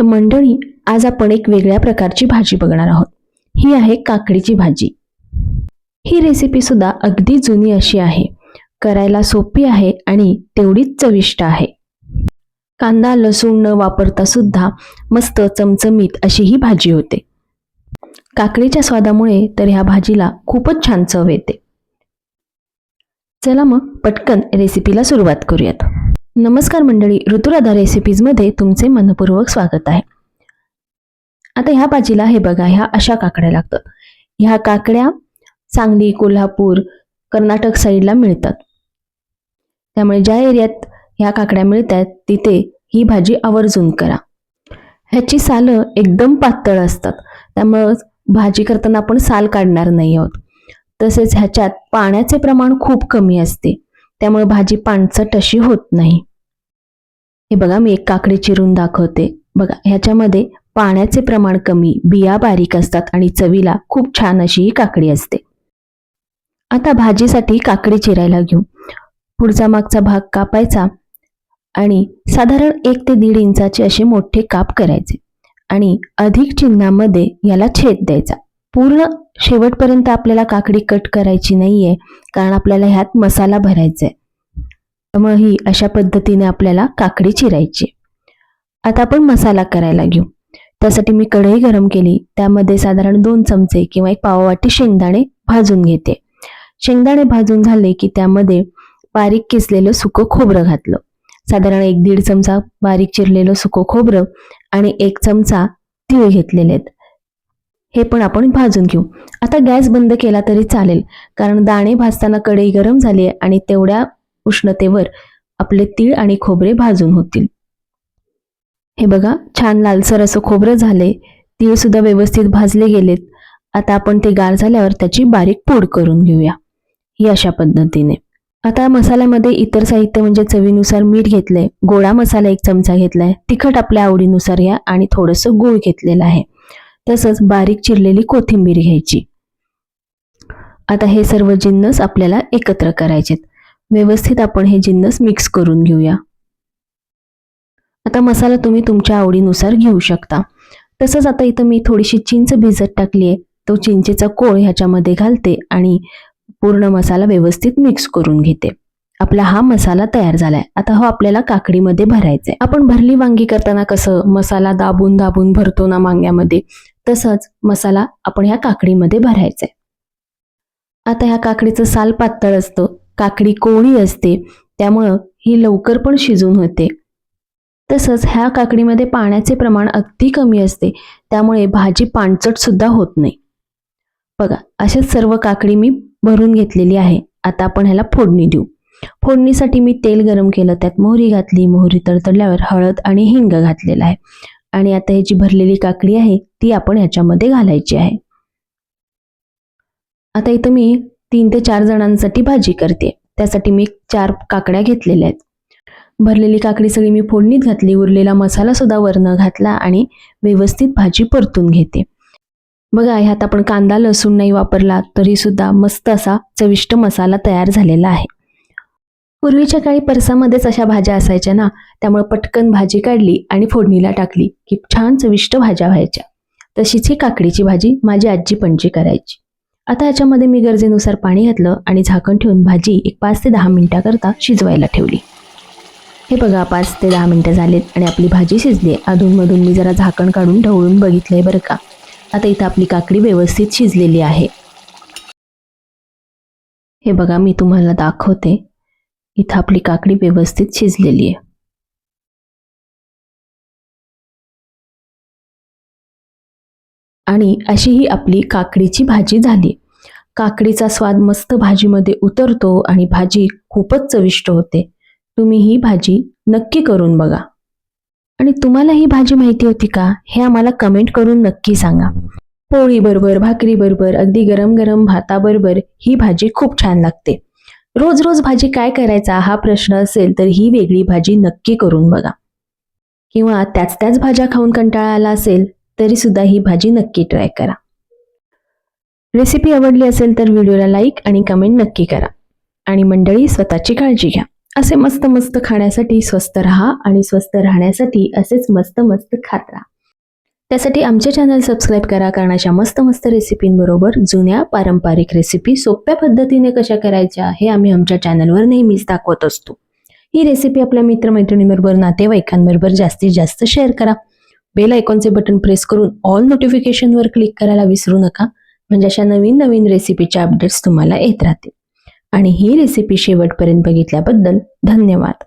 तर मंडळी आज आपण एक वेगळ्या प्रकारची भाजी बघणार आहोत. ही आहे काकडीची भाजी. ही रेसिपी सुद्धा अगदी जुनी अशी आहे. करायला सोपी आहे आणि तेवढीच चविष्ट आहे. कांदा लसूण न वापरता सुद्धा मस्त चमचमीत अशी ही भाजी होते. काकडीच्या स्वादामुळे तर ह्या भाजीला खूपच छान चव येते. चला मग पटकन रेसिपीला सुरुवात करूयात. नमस्कार मंडळी ऋतुराधा रेसिपीजमध्ये तुमचे मनपूर्वक स्वागत आहे. आता ह्या भाजीला हे बघा ह्या अशा काकड्या लागतात. ह्या काकड्या सांगली कोल्हापूर कर्नाटक साईडला मिळतात. त्यामुळे ज्या एरियात ह्या काकड्या मिळतात तिथे ही भाजी आवर्जून करा. ह्याची सालं एकदम पातळ असतात. त्यामुळं भाजी करताना आपण साल काढणार नाही आहोत. तसेच ह्याच्यात पाण्याचे प्रमाण खूप कमी असते. त्यामुळे भाजी पाणचट अशी होत नाही. हे बघा मी एक काकडी चिरून दाखवते. बघा ह्याच्यामध्ये पाण्याचे प्रमाण कमी बिया बारीक असतात आणि चवीला खूप छान अशी ही काकडी असते. आता भाजीसाठी काकडी चिरायला घेऊ. पुढचा मागचा भाग कापायचा आणि साधारण एक ते दीड इंचाचे असे मोठे काप करायचे आणि अधिक चिन्हामध्ये याला छेद द्यायचा. पूर्ण शेवटपर्यंत आपल्याला काकडी कट करायची नाहीये कारण आपल्याला ह्यात मसाला भरायचा आहे त्यामुळे ही अशा पद्धतीने आपल्याला काकडी चिरायची. आता आपण मसाला करायला घेऊ. त्यासाठी मी कढई गरम केली. त्यामध्ये साधारण दोन चमचे किंवा एक पाववाटी शेंगदाणे भाजून घेते. शेंगदाणे भाजून झाले की त्यामध्ये बारीक किसलेलं सुकं खोबरं घातलं. साधारण एक दीड चमचा बारीक चिरलेलं सुकं खोबरं आणि एक चमचा तीळ घेतलेले आहेत. हे पण आपण भाजून घेऊ. आता गॅस बंद केला तरी चालेल कारण दाणे भाजताना कढई गरम झाली आहे आणि तेवढ्या उष्णतेवर आपले तीळ आणि खोबरे भाजून होतील. हे बघा छान लालसर असं खोबरं झाले. तीळ सुद्धा व्यवस्थित भाजले गेलेत. आता आपण ते गार झाल्यावर त्याची बारीक पूड करून घेऊया. ही अशा पद्धतीने. आता मसाल्यामध्ये इतर साहित्य म्हणजे चवीनुसार मीठ घेतलंय. गोडा मसाला एक चमचा घेतलाय. तिखट आपल्या आवडीनुसार घ्या आणि थोडंसं गूळ घेतलेलं आहे. तसंच बारीक चिरलेली कोथिंबीर घ्यायची. आता हे सर्व जिन्नस आपल्याला एकत्र करायचेत. व्यवस्थित आपण हे जिन्नस मिक्स करून घेऊया. आता मसाला तुम्ही तुमच्या आवडीनुसार घेऊ शकता. तसंच आता इथं मी थोडीशी चिंच भिजत टाकली आहे. तो चिंचेचा कोळ ह्याच्यामध्ये घालते आणि पूर्ण मसाला व्यवस्थित मिक्स करून घेते. आपला हा मसाला तयार झालाय. आता हो आपल्याला काकडीमध्ये भरायचा आहे आपण भरली वांगी करताना कसं मसाला दाबून दाबून भरतो ना वांग्यामध्ये तसंच मसाला आपण ह्या काकडीमध्ये भरायचा आहे आता ह्या काकडीचं साल पातळ असतं. काकडी कोवळी असते त्यामुळं ही लवकर पण शिजून होते. तसंच ह्या काकडीमध्ये पाण्याचे प्रमाण अगदी कमी असते त्यामुळे भाजी पाणचट सुद्धा होत नाही. बघा अशाच सर्व काकडी मी भरून घेतलेली आहे. आता आपण ह्याला फोडणी देऊ. फोडणीसाठी मी तेल गरम केलं त्यात मोहरी घातली मोहरी तडतडल्यावर हळद आणि हिंग घातलेला आहे. आणि आता ह्याची भरलेली काकडी आहे ती आपण ह्याच्यामध्ये घालायची आहे. आता इथं मी तीन ते चार जणांसाठी भाजी करते. त्यासाठी मी चार काकड्या घेतलेल्या आहेत. भरलेली काकडी सगळी मी फोडणीत घातली. उरलेला मसाला सुद्धा वरनं घातला आणि व्यवस्थित भाजी परतून घेते. बघा ह्यात आपण कांदा लसूण नाही वापरला तरी सुद्धा मस्त असा चविष्ट मसाला तयार झालेला आहे. पूर्वीच्या काळी परसामध्येच अशा भाज्या असायच्या ना त्यामुळे पटकन भाजी काढली आणि फोडणीला टाकली की छान चविष्ट भाज्या व्हायच्या. तशीच ही काकडीची भाजी माझी आजी पणजी करायची. आता ह्याच्यामध्ये मी गरजेनुसार पाणी घातलं आणि झाकण ठेवून भाजी एक पाच ते दहा मिनटाकरता शिजवायला ठेवली. हे बघा पाच ते दहा मिनटं झालीत आणि आपली भाजी शिजली. आहे अधूनमधून मी जरा झाकण काढून ढवळून बघितलंय बरं का. आता इथं आपली काकडी व्यवस्थित शिजलेली आहे. हे बघा मी तुम्हाला दाखवते. इथं आपली काकडी व्यवस्थित शिजलेली आहे. आणि अशी ही आपली काकडीची भाजी झाली. काकडीचा स्वाद मस्त भाजीमध्ये उतरतो आणि भाजी खूपच चविष्ट होते. तुम्ही ही भाजी नक्की करून बघा. आणि तुम्हाला ही भाजी माहिती होती का? हे आम्हाला कमेंट करून नक्की सांगा. पोळी बरोबर भाकरी बरोबर अगदी गरम गरम भाताबरोबर ही भाजी खूप छान लागते. रोज रोज भाजी काय करायचा हा प्रश्न असेल तर ही वेगळी भाजी नक्की करून बघा. किंवा त्याच त्याच भाज्या खाऊन कंटाळा आला असेल तरी सुद्धा ही भाजी नक्की ट्राय करा. रेसिपी आवडली असेल तर व्हिडिओला लाईक आणि कमेंट नक्की करा. आणि मंडळी स्वतःची काळजी घ्या. असे मस्त मस्त खाण्यासाठी स्वस्त राहा आणि स्वस्त राहण्यासाठी असेच मस्त मस्त खात राहा. त्यासाठी आमचे चॅनल सबस्क्राईब करा कारण अशा मस्त मस्त रेसिपींबरोबर जुन्या पारंपरिक रेसिपी सोप्या पद्धतीने कशा करायच्या हे आम्ही आमच्या चॅनलवर नेहमीच दाखवत असतो. ही रेसिपी आपल्या मित्रमैत्रिणींबरोबर नातेवाईकांबरोबर जास्तीत जास्त शेअर करा. बेल आयकॉनचे बटन प्रेस करून ऑल नोटिफिकेशनवर क्लिक करायला विसरू नका. म्हणजे अशा नवीन नवीन रेसिपीच्या अपडेट्स तुम्हाला येत राहतील. आणि ही रेसिपी शेवटपर्यंत बघितल्याबद्दल धन्यवाद.